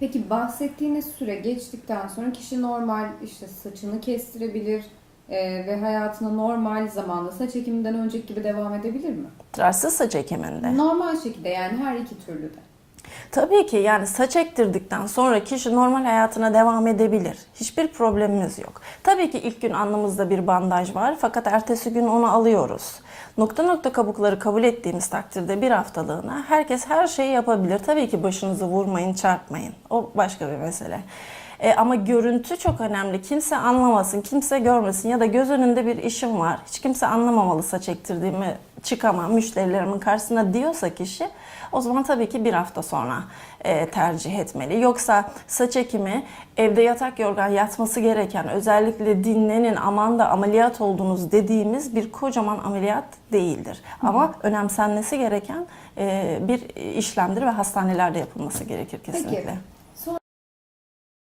Peki bahsettiğiniz süre geçtikten sonra kişi normal işte saçını kestirebilir e, ve hayatına normal zamanda saç ekiminden önceki gibi devam edebilir mi? Tıraşsız saç ekiminde. Normal şekilde yani her iki türlü de. Tabii ki yani saç ektirdikten sonra kişi normal hayatına devam edebilir. Hiçbir problemimiz yok. Tabii ki ilk gün alnımızda bir bandaj var fakat ertesi gün onu alıyoruz. Nokta nokta kabukları kabul ettiğimiz takdirde bir haftalığına herkes her şeyi yapabilir. Tabii ki başınızı vurmayın, çarpmayın. O başka bir mesele. E, ama görüntü çok önemli. Kimse anlamasın, kimse görmesin ya da göz önünde bir işim var. Hiç kimse anlamamalı saç ektirdiğimi çıkamam müşterilerimin karşısına diyorsa kişi o zaman tabii ki bir hafta sonra e, tercih etmeli. Yoksa saç ekimi evde yatak yorgan yatması gereken özellikle dinlenin aman da ameliyat oldunuz dediğimiz bir kocaman ameliyat değildir. Ama önemsenmesi gereken e, bir işlemdir ve hastanelerde yapılması gerekir kesinlikle. Peki